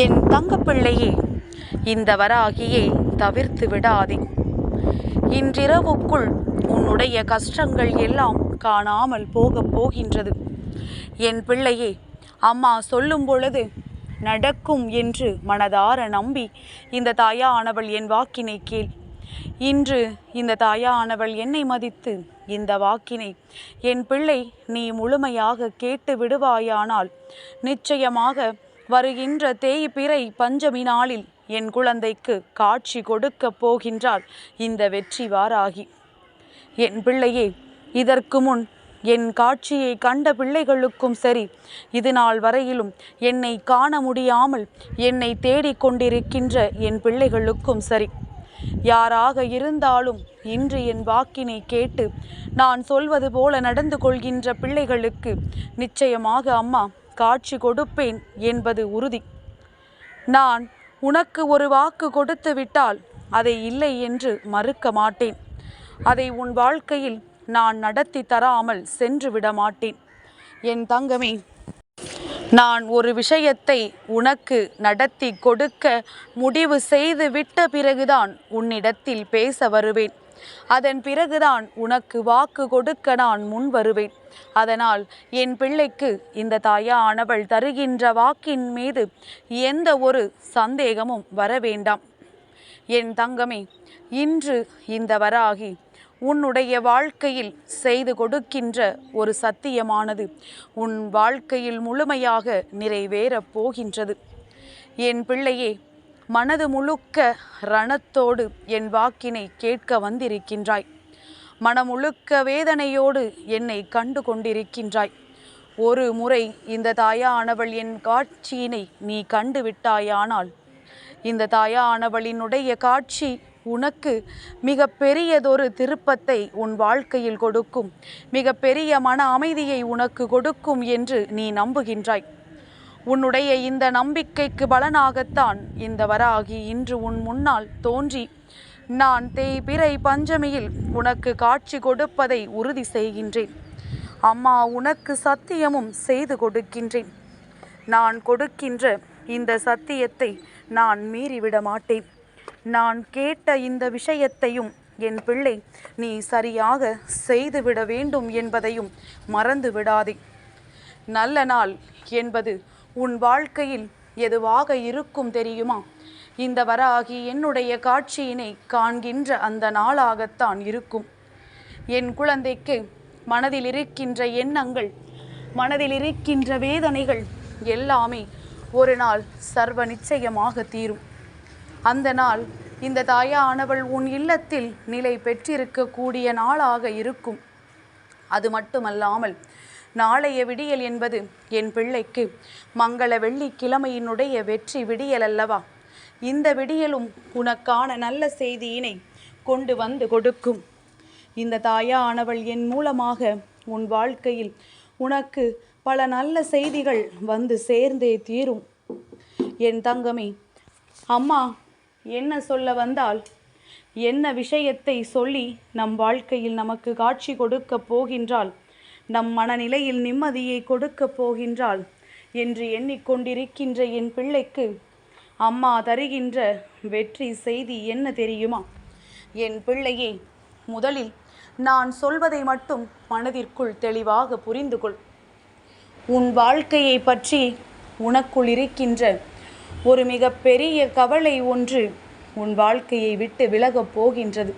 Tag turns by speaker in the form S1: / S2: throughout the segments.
S1: என் தங்கப்பிள்ளையே இந்த வராகியை தவிர்த்து விடாதே. இன்றிரவுக்குள் உன்னுடைய கஷ்டங்கள் எல்லாம் காணாமல் போகப் போகின்றது. என் பிள்ளையே அம்மா சொல்லும் பொழுது நடக்கும் என்று மனதார நம்பி இந்த தாயானவள் என் வாக்கினை கேள். இன்று இந்த தாயானவள் என்னை மதித்து இந்த வாக்கினை என் பிள்ளை நீ முழுமையாக கேட்டு விடுவாயானால் நிச்சயமாக வருகின்ற தேய்பிறை பஞ்சமி நாளில் என் குழந்தைக்கு காட்சி கொடுக்கப் போகின்றாள். இந்த வெற்றி வாராகி. என் பிள்ளையே இதற்கு முன் என் காட்சியை கண்ட பிள்ளைகளுக்கும் சரி இது நாள் வரையிலும் என்னை காண முடியாமல் என்னை தேடிக்கொண்டிருக்கின்ற என் பிள்ளைகளுக்கும் சரி. யாராக இருந்தாலும் இன்று என் வாக்கினை கேட்டு நான் சொல்வது போல நடந்து கொள்கின்ற பிள்ளைகளுக்கு நிச்சயமாக அம்மா காட்சி கொடுப்பேன் என்பது உறுதி. நான் உனக்கு ஒரு வாக்கு கொடுத்து விட்டால் அதை இல்லை என்று மறுக்க மாட்டேன். அதை உன் வாழ்க்கையில் நான் நடத்தி தராமல் சென்று விட மாட்டேன். என் தங்கமே நான் ஒரு விஷயத்தை உனக்கு நடத்தி கொடுக்க முடிவு செய்து விட்ட பிறகுதான் உன்னிடத்தில் பேச வருவேன். அதன் பிறகுதான் உனக்கு வாக்கு கொடுக்க நான் முன் வருவேன். அதனால் என் பிள்ளைக்கு இந்த தாயானவள் தருகின்ற வாக்கின் மீது எந்த ஒரு சந்தேகமும் வர வேண்டாம். என் தங்கமே இன்று இந்த வராகி உன்னுடைய வாழ்க்கையில் செய்து கொடுக்கின்ற ஒரு சத்தியமானது உன் வாழ்க்கையில் முழுமையாக நிறைவேறப் போகின்றது. என் பிள்ளையே மனது முழுக்க ரணத்தோடு என் வாக்கினை கேட்க வந்திருக்கின்றாய். மனமுழுக்க வேதனையோடு என்னை கண்டு கொண்டிருக்கின்றாய். ஒரு முறை இந்த தாயானவள் என் காட்சியினை நீ கண்டு விட்டாயானால் இந்த தாயானவளினுடைய காட்சி உனக்கு மிக பெரியதொரு திருப்பத்தை உன் வாழ்க்கையில் கொடுக்கும் மிக பெரிய மன அமைதியை உனக்கு கொடுக்கும் என்று நீ நம்புகின்றாய். உன்னுடைய இந்த நம்பிக்கைக்கு பலனாகத்தான் இந்த வராகி இன்று உன் முன்னால் தோன்றி. நான் தேய்பிறை பஞ்சமியில் உனக்கு காட்சி கொடுப்பதை உறுதி செய்கின்றேன். அம்மா உனக்கு சத்தியமும் செய்து கொடுக்கின்றேன். நான் கொடுக்கின்ற இந்த சத்தியத்தை நான் மீறிவிட மாட்டேன். நான் கேட்ட இந்த விஷயத்தையும் என் பிள்ளை நீ சரியாக செய்துவிட வேண்டும் என்பதையும் மறந்து விடாதே நல்ல நாள் என்பது உன் வாழ்க்கையில் எதுவாக இருக்கும் தெரியுமா? இந்த வராகி என்னுடைய காட்சியினை காண்கின்ற அந்த நாளாகத்தான் இருக்கும். என் குழந்தைக்கு மனதில் இருக்கின்ற எண்ணங்கள் மனதில் இருக்கின்ற வேதனைகள் எல்லாமே ஒரு நாள் சர்வ நிச்சயமாக தீரும். அந்த நாள் இந்த தாயானவள் உன் இல்லத்தில் நிலை பெற்றிருக்கக்கூடிய நாளாக இருக்கும். அது மட்டுமல்லாமல் நாளைய விடியல் என்பது என் பிள்ளைக்கு. மங்கள வெள்ளி கிழமையினுடைய வெற்றி விடியல் அல்லவா இந்த விடியலும் உனக்கான நல்ல செய்தியினை கொண்டு வந்து கொடுக்கும். இந்த தாயானவள் என் மூலமாக உன் வாழ்க்கையில் உனக்கு பல நல்ல செய்திகள் வந்து சேர்ந்தே தீரும். என் தங்கமே அம்மா என்ன சொல்ல வந்தால் என்ன விஷயத்தை சொல்லி நம் வாழ்க்கையில் நமக்கு காட்சி கொடுக்கப் போகின்றாள்? நம் மனநிலையில் நிம்மதியை கொடுக்கப் போகின்றாள் என்று எண்ணிக்கொண்டிருக்கின்ற என் பிள்ளைக்கு அம்மா தருகின்ற வெற்றி செய்தி என்ன தெரியுமா? என் பிள்ளையே முதலில் நான் சொல்வதை மட்டும் மனதிற்குள் தெளிவாக புரிந்து கொள். உன் வாழ்க்கையை பற்றி உனக்குள் இருக்கின்ற ஒரு மிகப்பெரிய கவலை ஒன்று உன் வாழ்க்கையை விட்டு விலகப் போகின்றது.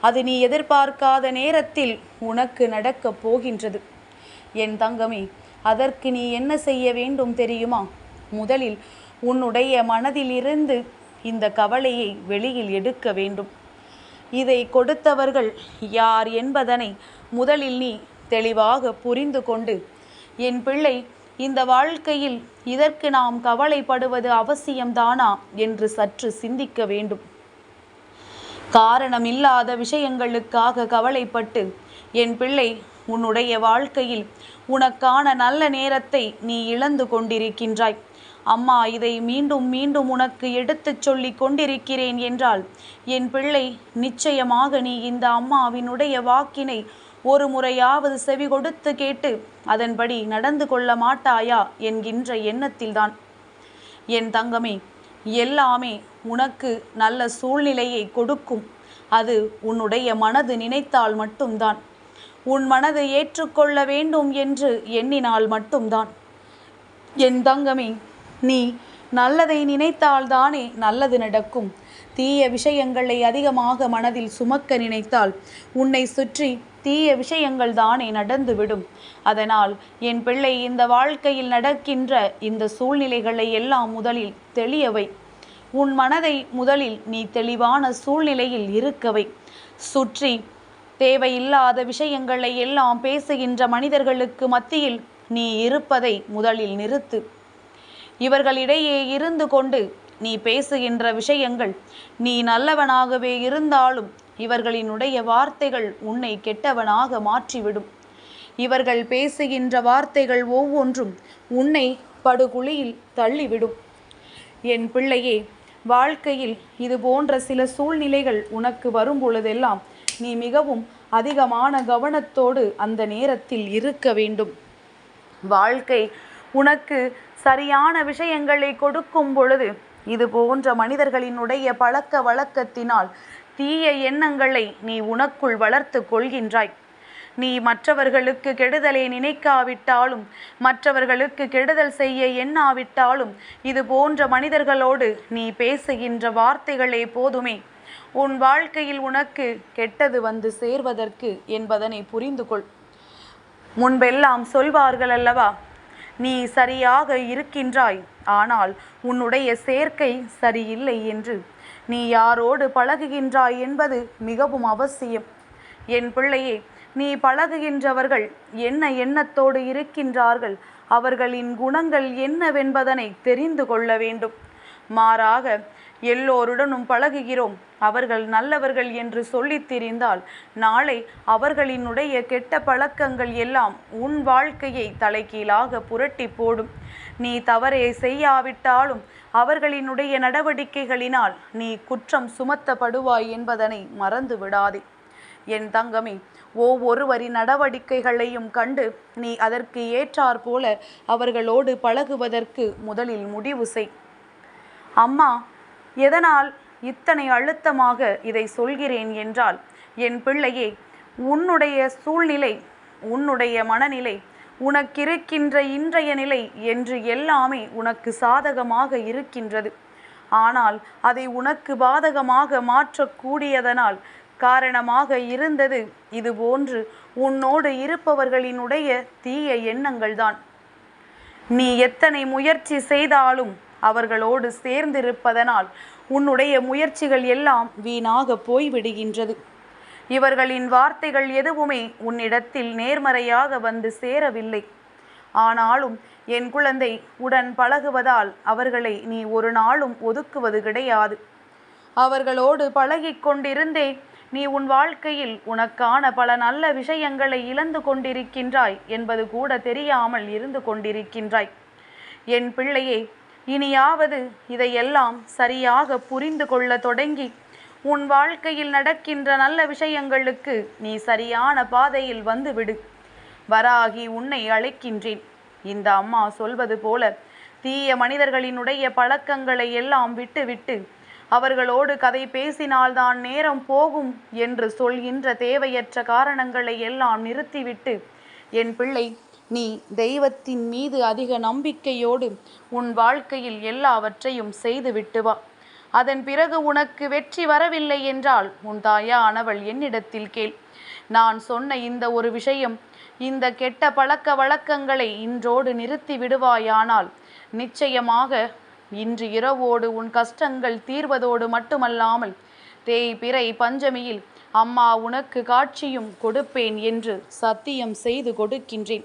S1: அது நீ எதிர்பார்க்காத நேரத்தில் உனக்கு நடக்கப் போகின்றது. என் தங்கமே அதற்கு நீ என்ன செய்ய வேண்டும் தெரியுமா? முதலில் உன்னுடைய மனதிலிருந்து இந்த கவலையை வெளியில் எடுக்க வேண்டும். இதை கொடுத்தவர்கள் யார் என்பதனை முதலில் நீ தெளிவாக புரிந்து கொண்டு என் பிள்ளை இந்த வாழ்க்கையில் இதற்கு நாம் கவலைப்படுவது அவசியம்தானா என்று சற்று சிந்திக்க வேண்டும். காரணமில்லாத விஷயங்களுக்காக கவலைப்பட்டு என் பிள்ளை உன்னுடைய வாழ்க்கையில் உனக்கான நல்ல நேரத்தை நீ இழந்து கொண்டிருக்கின்றாய். அம்மா இதை மீண்டும் மீண்டும் உனக்கு எடுத்துச் சொல்லி கொண்டிருக்கிறேன் என்றால் என் பிள்ளை நிச்சயமாக நீ இந்த அம்மாவினுடைய வாக்கினை ஒரு முறையாவது செவி கொடுத்து கேட்டு அதன்படி நடந்து கொள்ள மாட்டாயா? என்கின்ற எண்ணத்தில்தான். என் தங்கமே எல்லாமே உனக்கு நல்ல சூழ்நிலையை கொடுக்கும். அது உன்னுடைய மனது நினைத்தால் மட்டும்தான். உன் மனது ஏற்றுக்கொள்ள வேண்டும் என்று எண்ணினால் மட்டும்தான். என் தங்கமே நீ நல்லதை நினைத்தால்தானே நல்லது நடக்கும். தீய விஷயங்களை அதிகமாக மனதில் சுமக்க நினைத்தால் உன்னை சுற்றி தீய விஷயங்கள் தானே நடந்துவிடும். அதனால் என் பிள்ளை இந்த வாழ்க்கையில் நடக்கின்ற இந்த சூழ்நிலைகளை எல்லாம் முதலில் தெளியவை உன் மனதை முதலில் நீ தெளிவான சூழ்நிலையில் இருக்கவை. சுற்றி தேவையில்லாத விஷயங்களை எல்லாம் பேசுகின்ற மனிதர்களுக்கு மத்தியில் நீ இருப்பதை முதலில் நிறுத்து. இவர்களிடையே இருந்து கொண்டு நீ பேசுகின்ற விஷயங்கள் நீ நல்லவனாகவே இருந்தாலும் இவர்களினுடைய வார்த்தைகள் உன்னை கெட்டவனாக மாற்றிவிடும். இவர்கள் பேசுகின்ற வார்த்தைகள் ஒவ்வொன்றும் உன்னை படுகுழியில் தள்ளிவிடும். என் பிள்ளையே வாழ்க்கையில் இது போன்ற சில சூழ்நிலைகள் உனக்கு வரும் பொழுதெல்லாம் நீ மிகவும் அதிகமான கவனத்தோடு அந்த நேரத்தில் இருக்க வேண்டும். வாழ்க்கை உனக்கு சரியான விஷயங்களை கொடுக்கும் பொழுது இது போன்ற மனிதர்களினுடைய பழக்க வழக்கத்தினால் தீய எண்ணங்களை நீ உனக்குள் வளர்த்து கொள்கின்றாய். நீ மற்றவர்களுக்கு கெடுதலை நினைக்காவிட்டாலும் மற்றவர்களுக்கு கெடுதல் செய்ய எண்ணாவிட்டாலும் இது போன்ற மனிதர்களோடு நீ பேசுகின்ற வார்த்தைகளே போதுமே. உன் வாழ்க்கையில் உனக்கு கெட்டது வந்து சேர்வதற்கு என்பதனை புரிந்து கொள் முன்பெல்லாம் சொல்வார்கள் அல்லவா நீ சரியாக இருக்கின்றாய் ஆனால் உன்னுடைய சேர்க்கை சரியில்லை என்று. நீ யாரோடு பழகுகின்றாய் என்பது மிகவும் அவசியம். என் பிள்ளையே நீ பழகுகின்றவர்கள் என்ன எண்ணத்தோடு இருக்கின்றார்கள்? அவர்களின் குணங்கள் என்னவென்பதனை தெரிந்து கொள்ள வேண்டும். மாறாக எல்லோருடனும் பழகுகிறோம். அவர்கள் நல்லவர்கள் என்று சொல்லித் திரிந்தால் நாளை அவர்களினுடைய கெட்ட பழக்கங்கள் எல்லாம் உன் வாழ்க்கையை தலைகீழாக புரட்டி போடும். நீ தவறே செய்யாவிட்டாலும் அவர்களினுடைய நடவடிக்கைகளினால் நீ குற்றம் சுமத்தப்படுவாய் என்பதனை மறந்து விடாதே என் தங்கமே ஒவ்வொருவரின் நடவடிக்கைகளையும் கண்டு நீ அதற்கு ஏற்றாற் போல அவர்களோடு பழகுவதற்கு முதலில் முடிவு செய். அம்மா எதனால் இத்தனை அழுத்தமாக இதை சொல்கிறேன் என்றால் என் பிள்ளையே உன்னுடைய சூழ்நிலை உன்னுடைய மனநிலை உனக்கிருக்கின்ற இன்றைய நிலை என்று எல்லாமே உனக்கு சாதகமாக இருக்கின்றது. ஆனால் அதை உனக்கு பாதகமாக மாற்றக்கூடியதனால் காரணமாக இருந்தது. இதுபோன்று உன்னோடு இருப்பவர்களினுடைய தீய எண்ணங்கள்தான். நீ எத்தனை முயற்சி செய்தாலும் அவர்களோடு சேர்ந்திருப்பதனால் உன்னுடைய முயற்சிகள் எல்லாம் வீணாக போய்விடுகின்றது. இவர்களின் வார்த்தைகள் எதுவுமே உன்னிடத்தில் நேர்மறையாக வந்து சேரவில்லை. ஆனாலும் என் குழந்தை உடன் பழகுவதால் அவர்களை நீ ஒரு நாளும் ஒதுக்குவது கிடையாது. அவர்களோடு பழகிக் கொண்டிருந்தே நீ உன் வாழ்க்கையில் உனக்கான பல நல்ல விஷயங்களை இழந்து கொண்டிருக்கின்றாய் என்பது கூட தெரியாமல் இருந்து கொண்டிருக்கின்றாய். என் பிள்ளையே இனியாவது இதையெல்லாம் சரியாக புரிந்து கொள்ள தொடங்கி உன் வாழ்க்கையில் நடக்கின்ற நல்ல விஷயங்களுக்கு நீ சரியான பாதையில் வந்துவிடு. வராகி உன்னை அழைக்கின்றேன். இந்த அம்மா சொல்வது போல தீய மனிதர்களினுடைய பழக்கங்களை எல்லாம் விட்டுவிட்டு அவர்களோடு கதை பேசினால்தான் நேரம் போகும் என்று சொல்கின்ற தேவையற்ற காரணங்களை எல்லாம் நிறுத்திவிட்டு என் பிள்ளை நீ தெய்வத்தின் மீது அதிக நம்பிக்கையோடு உன் வாழ்க்கையில் எல்லாவற்றையும் செய்துவிட்டு வா. அதன் பிறகு உனக்கு வெற்றி வரவில்லை என்றால் உன் தாயானவள் என்னிடத்தில் கேள். நான் சொன்ன இந்த ஒரு விஷயம் இந்த கெட்ட பழக்க வழக்கங்களை இன்றோடு நிறுத்தி விடுவாயானால் நிச்சயமாக இன்று இரவோடு உன் கஷ்டங்கள் தீர்வதோடு மட்டுமல்லாமல் தேய்பிறை பஞ்சமியில் அம்மா உனக்கு காட்சியும் கொடுப்பேன் என்று சத்தியம் செய்து கொடுக்கின்றேன்.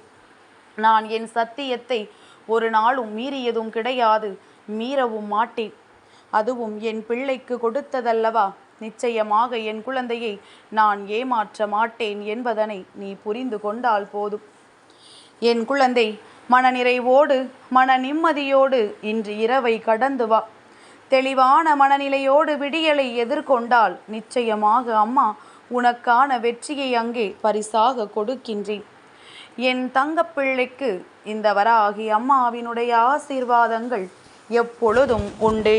S1: நான் என் சத்தியத்தை ஒரு நாளும் மீறியதும் கிடையாது மீறவும் மாட்டேன். அதுவும் என் பிள்ளைக்கு கொடுத்ததல்லவா? நிச்சயமாக என் குழந்தையை நான் ஏமாற்ற மாட்டேன் என்பதனை நீ புரிந்து கொண்டால் போதும். என் குழந்தை மனநிறைவோடு மன நிம்மதியோடு இன்று இரவை கடந்து வா. தெளிவான மனநிலையோடு விடியலை எதிர்கொண்டால் நிச்சயமாக அம்மா உனக்கான வெற்றியை அங்கே பரிசாக கொடுக்கின்றேன். என் தங்கப்பிள்ளைக்கு இந்த வராகி அம்மாவினுடைய ஆசீர்வாதங்கள் எப்பொழுதும் உண்டு.